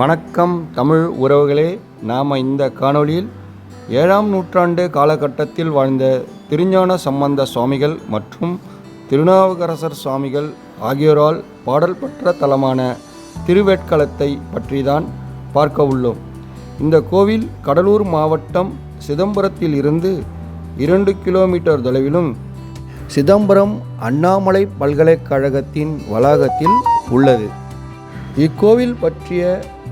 வணக்கம் தமிழ் உறவுகளே. நாம் இந்த காணொளியில் ஏழாம் நூற்றாண்டு காலகட்டத்தில் வாழ்ந்த திருஞான சம்பந்த சுவாமிகள் மற்றும் திருநாவுக்கரசர் சுவாமிகள் ஆகியோரால் பாடல் பெற்ற தலமான திருவேட்களத்தை பற்றி தான் பார்க்க உள்ளோம். இந்த கோவில் கடலூர் மாவட்டம் சிதம்பரத்தில் இருந்து இரண்டு கிலோமீட்டர் தொலைவிலும் சிதம்பரம் அண்ணாமலை பல்கலைக்கழகத்தின் வளாகத்தில் உள்ளது. இக்கோவில் பற்றிய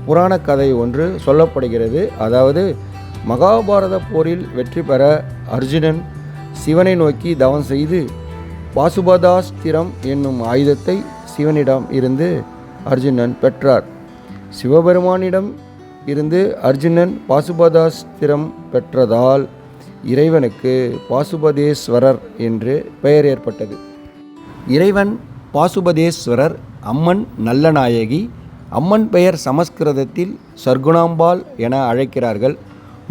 புராண கதை ஒன்று சொல்லப்படுகிறது. அதாவது மகாபாரத போரில் வெற்றி பெற அர்ஜுனன் சிவனை நோக்கி தவம் செய்து பாசுபதாஸ்திரம் என்னும் ஆயுதத்தை சிவனிடம் இருந்து அர்ஜுனன் பெற்றார். சிவபெருமானிடம் இருந்து அர்ஜுனன் பாசுபதாஸ்திரம் பெற்றதால் இறைவனுக்கு பாசுபதேஸ்வரர் என்று பெயர் ஏற்பட்டது. இறைவன் பாசுபதேஸ்வரர் அம்மன் நல்லநாயகி அம்மன் பெயர் சமஸ்கிருதத்தில் சர்க்குணாம்பாள் என அழைக்கிறார்கள்.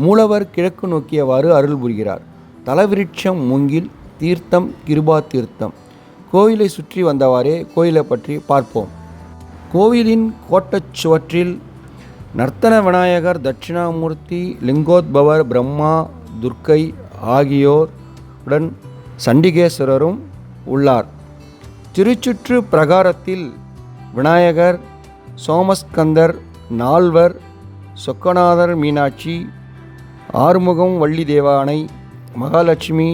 மூலவர் கிழக்கு நோக்கியவாறு அருள் புரிகிறார். தலவிருட்சம் மூங்கில் தீர்த்தம் கிருபா தீர்த்தம். கோயிலை சுற்றி வந்தவாறே கோயிலை பற்றி பார்ப்போம். கோவிலின் கோட்டச் சுவற்றில் நர்த்தன விநாயகர் தட்சிணாமூர்த்தி லிங்கோத்பவர் பிரம்மா துர்க்கை ஆகியோருடன் சண்டிகேஸ்வரரும் உள்ளார். திருச்சுற்று பிரகாரத்தில் விநாயகர் சோமஸ்கந்தர் நால்வர் சொக்கநாதர் மீனாட்சி ஆறுமுகம் வள்ளி தேவானை மகாலட்சுமி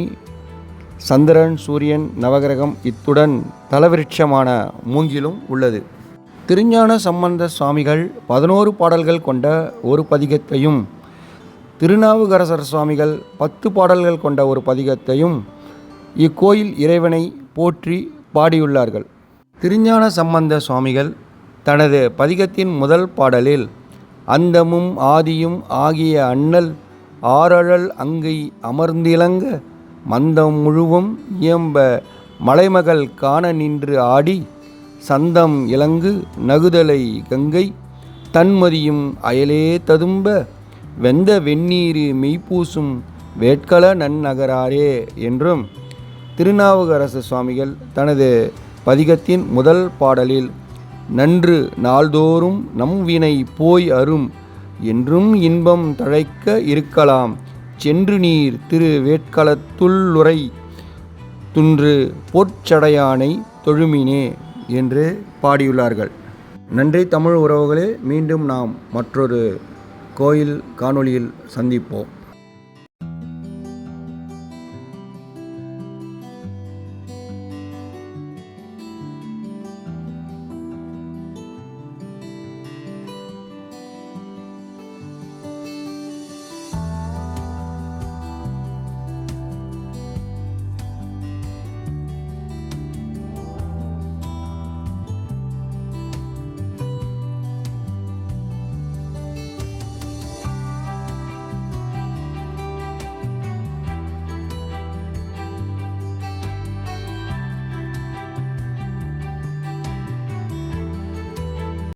சந்திரன் சூரியன் நவகிரகம் இத்துடன் தலவிருட்சமான மூங்கிலும் உள்ளது. திருஞான சம்பந்த சுவாமிகள் பதினோரு பாடல்கள் கொண்ட ஒரு பதிகத்தையும் திருநாவுக்கரசர் சுவாமிகள் பத்து பாடல்கள் கொண்ட ஒரு பதிகத்தையும் இக்கோயில் இறைவனை போற்றி பாடியுள்ளார்கள். திருஞான சம்பந்த சுவாமிகள் தனது பதிகத்தின் முதல் பாடலில் அந்தமும் ஆதியும் ஆகிய அண்ணல் ஆரழல் அங்கை அமர்ந்திலங்க மந்தம் முழுவும் இயம்ப மலைமகள் காண நின்று ஆடி சந்தம் இலங்கு நகுதலை கங்கை தன்மதியும் அயலே ததும்ப வெந்த வெந்நீரு மெய்ப்பூசும் வேட்கல நன்னகராரே என்றும் திருநாவுக்கரசு சுவாமிகள் தனது பதிகத்தின் முதல் பாடலில் நன்று நாள்தோறும் நம் வினை போய் அரும் என்றும் இன்பம் தழைக்க இருக்கலாம். சென்று நீர் திரு வேட்களத்துள்ளுரை துன்று பொற்சடையானை தொழுமினே என்று பாடியுள்ளார்கள். நன்றி தமிழ் உறவுகளே மீண்டும் நாம் மற்றொரு கோயில் காணொளியில் சந்திப்போம்.